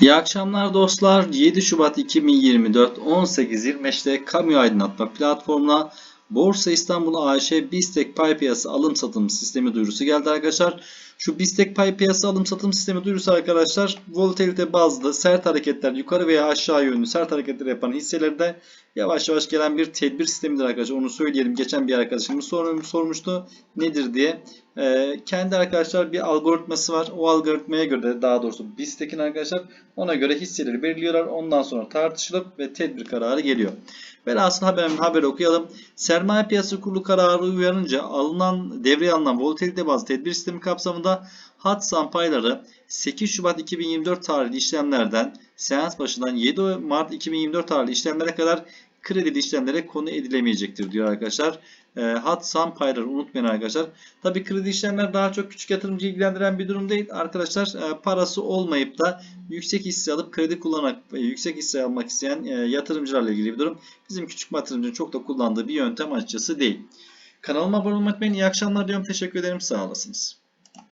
İyi akşamlar dostlar. 7 Şubat 2024 18.25'te kamu aydınlatma platformuna Borsa İstanbul AŞ Bistek Pay Piyasası alım satım sistemi duyurusu geldi arkadaşlar. Şu Bistek Pay Piyasası alım satım sistemi duyurusu arkadaşlar volatilite bazlı sert hareketler yukarı veya aşağı yönlü sert hareketler yapan hisselerde yavaş yavaş gelen bir tedbir sistemidir arkadaşlar. Onu söyleyelim. Geçen bir arkadaşımız sor- sormuştu nedir diye. Ee, kendi arkadaşlar bir algoritması var. O algoritmaya göre daha doğrusu Bistek'in arkadaşlar ona göre hisseleri belirliyorlar. Ondan sonra tartışılıp ve tedbir kararı geliyor. Velhasıl haberin haberi okuyalım. Sermaye Piyasası Kurulu kararı uyarınca alınan devreye alınan volatilite bazlı tedbir sistemi kapsamında Hatsan payları 8 Şubat 2024 tarihli işlemlerden seans başından 7 Mart 2024 tarihli işlemlere kadar kredili işlemlere konu edilemeyecektir diyor arkadaşlar. E, Hatsan payları unutmayın arkadaşlar. Tabii kredi işlemler daha çok küçük yatırımcı ilgilendiren bir durum değil. Arkadaşlar e, parası olmayıp da yüksek hisse alıp kredi kullanarak e, yüksek hisse almak isteyen e, yatırımcılarla ilgili bir durum. Bizim küçük yatırımcının çok da kullandığı bir yöntem açıkçası değil. Kanalıma abone olmayı unutmayın. İyi akşamlar diyorum. Teşekkür ederim. Sağ olasınız.